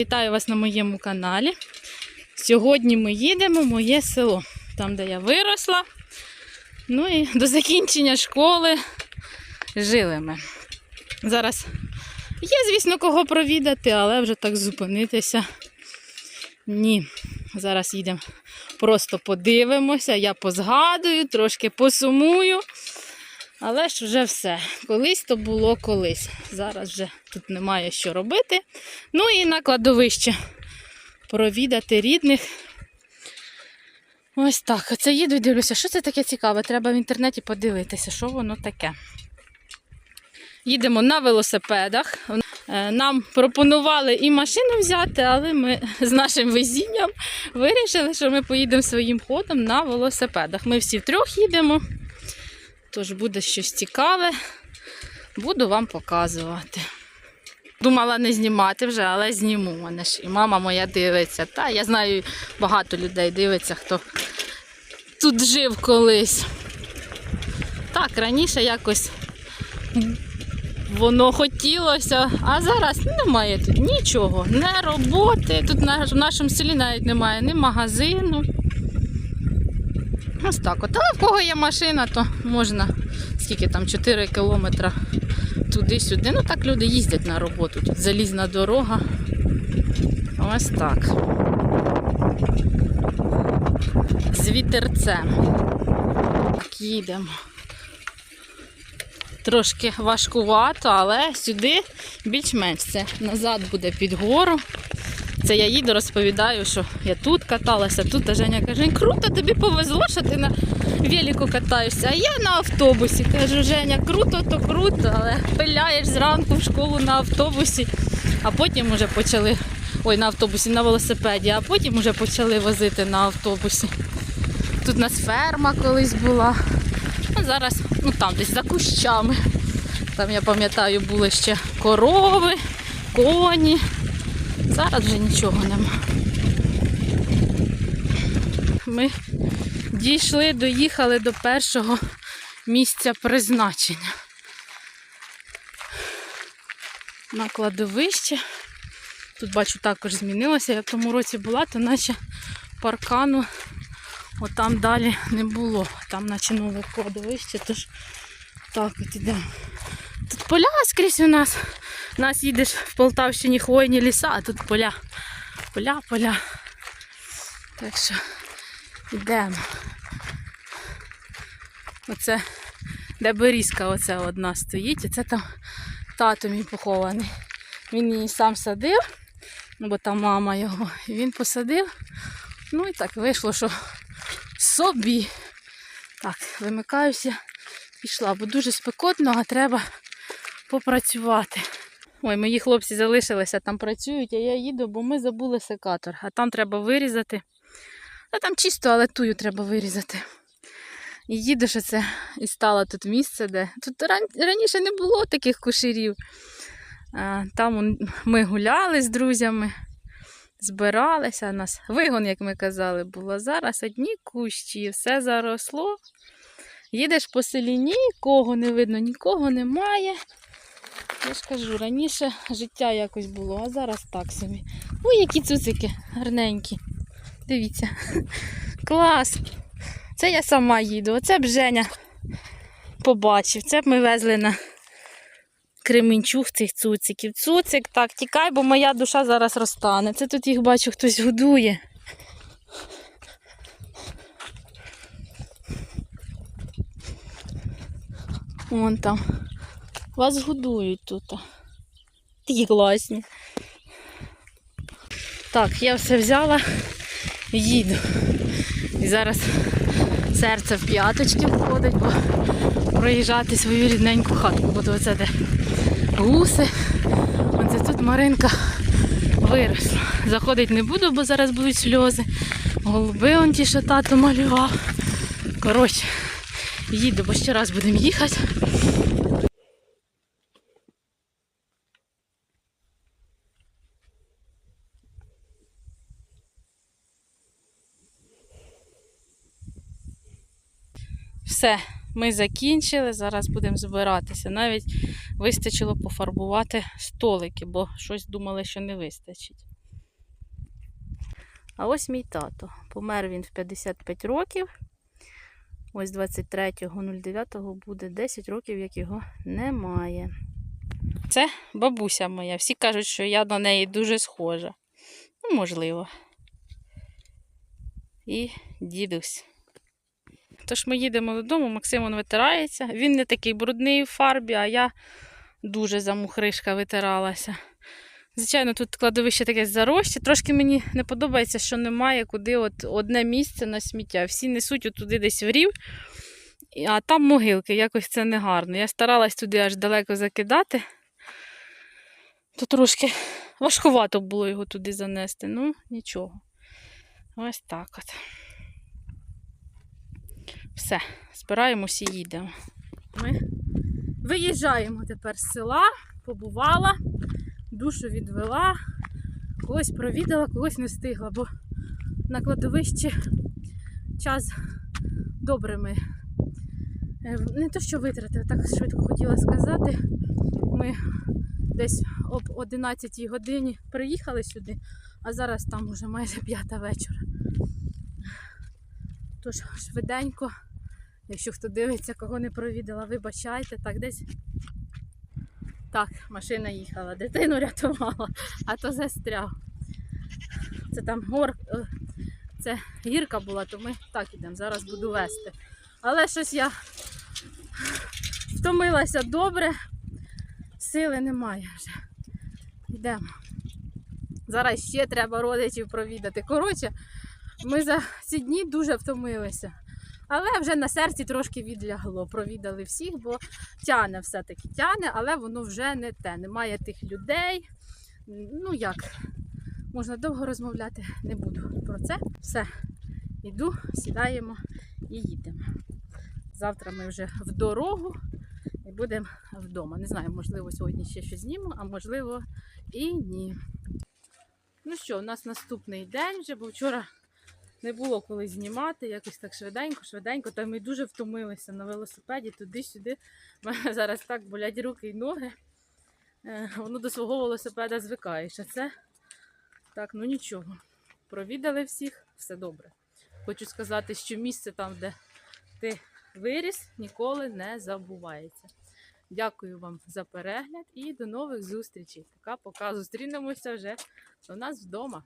Вітаю вас на моєму каналі. Сьогодні ми їдемо в моє село, там, де я виросла. Ну і до закінчення школи жили ми. Зараз є, звісно, кого провідати, але вже так зупинитися. Ні. Зараз їдемо. Просто подивимося, я позгадую, трошки посумую. Але ж вже все. Колись то було колись. Зараз вже тут немає що робити. Ну і на кладовище провідати рідних. Ось так. Оце їду і дивлюся, що це таке цікаве. Треба в інтернеті подивитися, що воно таке. Їдемо на велосипедах. Е, Нам пропонували і машину взяти, але ми з нашим везінням вирішили, що ми поїдемо своїм ходом на велосипедах. Ми всі втрьох їдемо. Тож буде щось цікаве, буду вам показувати. Думала не знімати вже, але зніму. Мене ж і мама моя дивиться. Та я знаю, багато людей дивиться, хто тут жив колись. Так, раніше якось воно хотілося, а зараз немає тут нічого, не роботи. Тут в нашому селі навіть немає ні магазину. Ось так от. Але в кого є машина, то можна скільки там 4 кілометри туди-сюди. Ну так люди їздять на роботу. Тут залізна дорога. Ось так. З вітерцем. Так, їдемо. Трошки важкувато, але сюди більш-менш це назад буде під гору. Це я їду, розповідаю, що я тут каталася, тут а Женя каже, круто, тобі повезло, що ти на велику катаєшся. А я на автобусі. Кажу, Женя, круто, то круто, але пиляєш зранку в школу на автобусі, а потім вже почали. Ой, на автобусі, на велосипеді, а потім вже почали возити на автобусі. Тут у нас ферма колись була. А зараз, ну там десь за кущами. Там, я пам'ятаю, були ще корови, коні. Зараз вже нічого нема. Ми дійшли, доїхали до першого місця призначення. На кладовище. Тут бачу також змінилося. Я в тому році була, то наче паркану отам далі не було. Там наче нове кладовище, тож так от ідемо. Тут поля скрізь у нас. У нас їдеш в Полтавщині хвойні ліса, а тут поля. Поля, поля. Так що йдемо. Оце де берізка оце одна стоїть, і це там тато мій похований. Він її сам садив, ну, бо там мама його. І він посадив. Ну і так вийшло, що собі. Так, вимикаюся, пішла, бо дуже спекотно, а треба попрацювати. Ой, мої хлопці залишилися, там працюють, а я їду, бо ми забули секатор. А там треба вирізати. А там чисто, але тую треба вирізати. І їду, що це і стало тут місце, де. Тут ран- раніше не було таких кушерів. Там ми гуляли з друзями, збиралися. У нас вигон, як ми казали, було. Зараз одні кущі, все заросло. Їдеш по селі, нікого не видно, нікого немає. Я ж кажу, раніше життя якось було, а зараз так собі. Ой, які цуцики гарненькі. Дивіться. Клас. Це я сама їду. Оце б Женя побачив. Це б ми везли на Кременчуг цих цуциків. Цуцик, так, тікай, бо моя душа зараз розтане. Це тут їх бачу, хтось годує. Вон там. Вас годують тут. Такі класні. Так, я все взяла, їду. І зараз серце в п'яточки входить, бо проїжджати свою рідненьку хатку. Буду оце де гуси. Оце тут Маринка виросла. Заходити не буду, бо зараз будуть сльози. Голуби он ті, що тато малював. Коротше, їду, бо ще раз будемо їхати. Все, ми закінчили, зараз будемо збиратися. Навіть вистачило пофарбувати столики, бо щось думали, що не вистачить. А ось мій тато. Помер він в 55 років. Ось 23.09 буде 10 років, як його немає. Це бабуся моя. Всі кажуть, що я на неї дуже схожа. Ну, можливо. І дідусь. Тож ми їдемо додому, Максим он витирається. Він не такий брудний в фарбі, а я дуже замухришка витиралася. Звичайно, тут кладовище таке заросте. Трошки мені не подобається, що немає куди от одне місце на сміття. Всі несуть отуди десь в рів, а там могилки, якось це не гарно. Я старалась туди аж далеко закидати. То трошки важкувато було його туди занести. Ну, нічого. Ось так от. Все, збираємося і їдемо. Ми виїжджаємо тепер з села, побувала, душу відвела, когось провідала, когось не встигла, бо на кладовищі час добре ми. е, Не то, що витратили, так швидко хотіла сказати. Ми десь об 11 годині приїхали сюди, а зараз там уже майже п'ята вечора. Тож швиденько, якщо хто дивиться, кого не провідала, вибачайте, так десь. Так, машина їхала, дитину рятувала, а то застряг. Це там гор, е, це гірка була, то ми так ідемо, зараз буду вести. Але щось я втомилася добре, сили немає вже. Йдемо. Зараз ще треба родичів провідати. Коротше, ми за ці дні дуже втомилися. Але вже на серці трошки відлягло. Провідали всіх, бо тяне все-таки тяне, але воно вже не те. Немає тих людей. Ну як, можна довго розмовляти, не буду про це. Все, йду, сідаємо і їдемо. Завтра ми вже в дорогу і будемо вдома. Не знаю, можливо, сьогодні ще щось зніму, а можливо і ні. Ну що, у нас наступний день вже, бо вчора не було коли знімати, якось так швиденько, швиденько. Та ми дуже втомилися на велосипеді туди-сюди. У мене зараз так болять руки і ноги. Е, Воно до свого велосипеда звикаєш. А це так, ну нічого. Провідали всіх, все добре. Хочу сказати, що місце там, де ти виріс, ніколи не забувається. Дякую вам за перегляд і до нових зустрічей. Пока-пока. Зустрінемося вже у нас вдома.